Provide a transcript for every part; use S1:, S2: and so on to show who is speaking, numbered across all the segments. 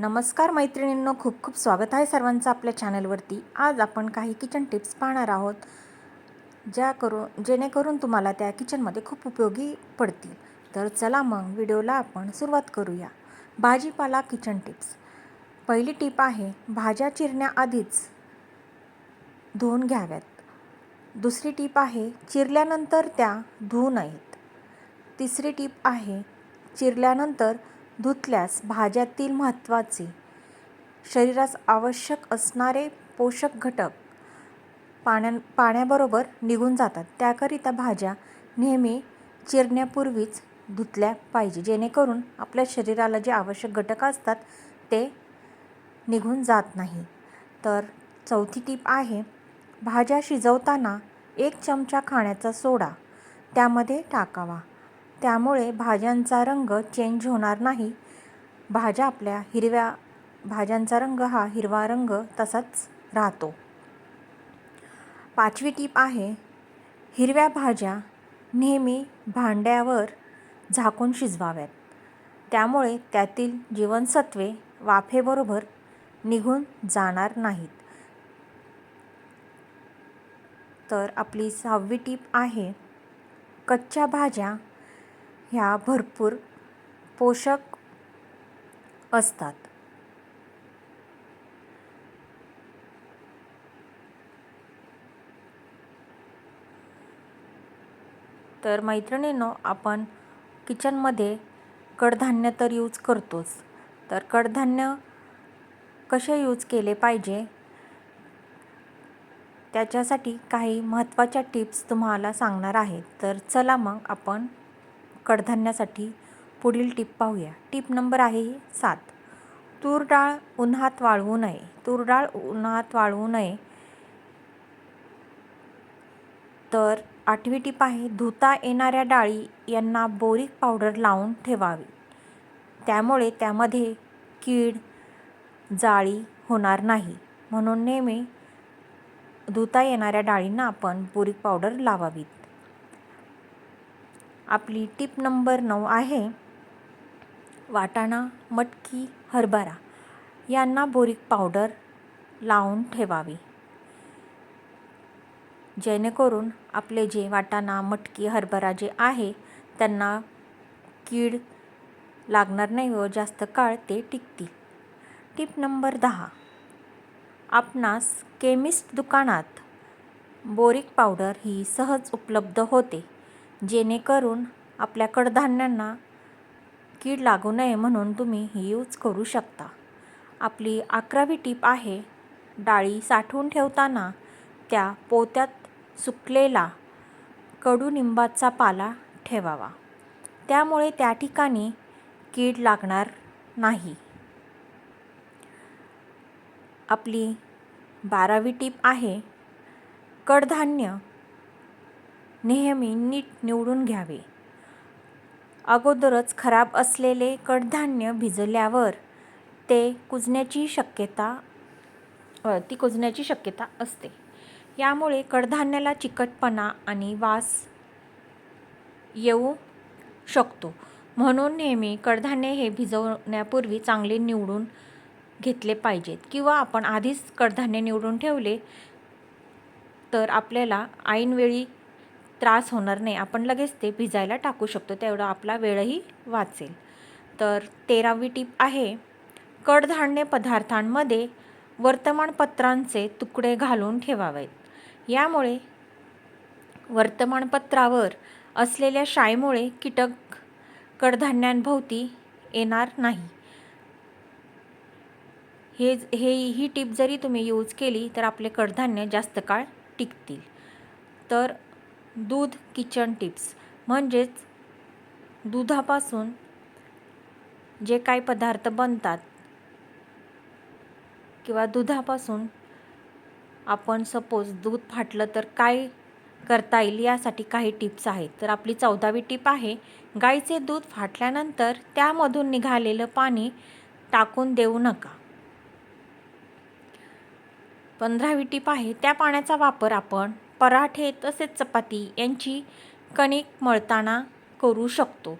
S1: नमस्कार मैत्रिणींनो खूप खूप स्वागत आहे सर्वांचं आपल्या चॅनलवरती. आज आपण काही किचन टिप्स पाहणार आहोत ज्या करून जेणेकरून तुम्हाला त्या किचनमध्ये खूप उपयोगी पडतील. तर चला मग व्हिडिओला आपण सुरुवात करूया. भाजीपाला किचन टिप्स. पहिली टीप आहे भाज्या चिरण्याआधीच धुवून घ्याव्यात. दुसरी टीप आहे चिरल्यानंतर त्या धुवू नयेत. तिसरी टीप आहे चिरल्यानंतर धुतल्यास भाज्यातील महत्त्वाचे शरीरास आवश्यक असणारे पोषक घटक पाण्या पाण्याबरोबर निघून जातात. त्याकरिता भाज्या नेहमी चिरण्यापूर्वीच धुतल्या पाहिजे. जेणेकरून आपल्या शरीराला जे आवश्यक घटक असतात ते निघून जात नाही. तर चौथी टीप आहे भाज्या शिजवताना एक चमचा खाण्याचा सोडा. त्यामध्ये टाकावा. त्यामुळे भाज्यांचा रंग चेंज होणार नाही. भाज्या आपल्या हिरव्या भाज्यांचा रंग हा हिरवा रंग तसाच राहतो. पाचवी टीप आहे हिरव्या भाज्या नेहमी भांड्यावर झाकून शिजवाव्यात. त्यामुळे त्यातील जीवनसत्वे वाफेबरोबर निघून जाणार नाहीत. तर आपली सहावी टीप आहे कच्च्या भाज्या ह्या भरपूर पोषक असतात. तर मैत्रिणींनो आपण किचनमध्ये कडधान्य तर यूज करतोच. तर कडधान्य कसे यूज केले पाहिजे? त्याच्यासाठी काही महत्त्वाच्या टिप्स तुम्हाला सांगणार आहे. तर चला मग आपण कडधान्यासाठी पुढील टिप पाहूया. टीप नंबर आहे सात. तूर डाळ उन्हात वाळवू नये. तूर डाळ उन्हात वाळवू नये. तर आठवी टीप आहे धुता येणाऱ्या डाळी यांना बोरिक पावडर लावून ठेवावी. त्यामुळे त्यामध्ये कीड जाळी होणार नाही. म्हणून नेहमी धुता येणाऱ्या डाळींना आपण बोरिक पावडर लावावीत. आपली टिप नंबर नऊ आहे वाटाणा मटकी हरभरा यांना बोरिक पावडर लावून ठेवावी. जेणेकरून आपले जे वाटाणा मटकी हरभरा जे आहे त्यांना कीड लागणार नाही व जास्त काळ ते टिकतील. टिप नंबर दहा आपणास केमिस्ट दुकानात बोरिक पावडर ही सहज उपलब्ध होते. जेणेकरून आपल्या कडधान्यांना कीड लागू नये म्हणून तुम्ही ही यूज करू शकता. आपली अकरावी टीप आहे डाळी साठवून ठेवताना त्या पोत्यात सुकलेला कडुनिंबाचा पाला ठेवावा. त्यामुळे त्या ठिकाणी कीड लागणार नाही. आपली बारावी टीप आहे कडधान्य नेहमी नीट निवडून घ्यावे. अगोदरच खराब असलेले कडधान्य भिजल्यावर ते कुजण्याची शक्यता ती कुजण्याची शक्यता असते. यामुळे कडधान्याला चिकटपणा आणि वास येऊ शकतो. म्हणून नेहमी कडधान्य हे भिजवण्यापूर्वी चांगले निवडून घेतले पाहिजेत. किंवा आपण आधीच कडधान्य निवडून ठेवले तर आपल्याला ऐनवेळी त्रास होणार नाही. आपण लगेच ते भिजायला टाकू शकतो. तेवढा आपला वेळही वाचेल. तर तेरावी टीप आहे कडधान्य पदार्थांमध्ये वर्तमानपत्रांचे तुकडे घालून ठेवावेत. यामुळे वर्तमानपत्रावर असलेल्या शाईमुळे कीटक कडधान्यांभोवती येणार नाही. हे हे ही टीप जरी तुम्ही यूज केली तर आपले कडधान्य जास्त काळ टिकतील. तर दूध किचन टिप्स. म्हणजेच दुधापासून जे काही पदार्थ बनतात किंवा दुधापासून आपण सपोज दूध फाटलं तर काय करता येईल यासाठी काही टिप्स आहेत. तर आपली चौदावी टीप आहे गाईचे दूध फाटल्यानंतर त्यामधून निघालेलं पाणी टाकून देऊ नका. पंधरावी टीप आहे त्या पाण्याचा वापर आपण पराठे तसेच चपाती यांची कणिक मळताना करू शकतो.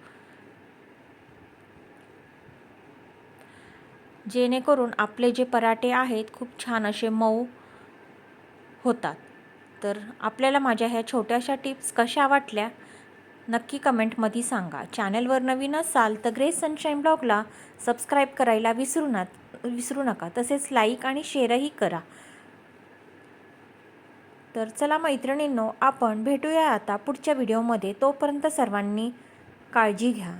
S1: जेणेकरून आपले जे पराठे आहेत खूप छान असे मऊ होतात. तर आपल्याला माझ्या ह्या छोट्याशा टिप्स कशा वाटल्या नक्की कमेंटमध्ये सांगा. चॅनलवर नवीन असाल तर ग्रेस सनशाईन ब्लॉगला सबस्क्राईब करायला विसरू ना विसरू नका. तसेच लाईक आणि शेअरही करा. तर चला मैत्रिणींनो आपण भेटूया आता पुढच्या व्हिडिओमध्ये. तोपर्यंत सर्वांनी काळजी घ्या.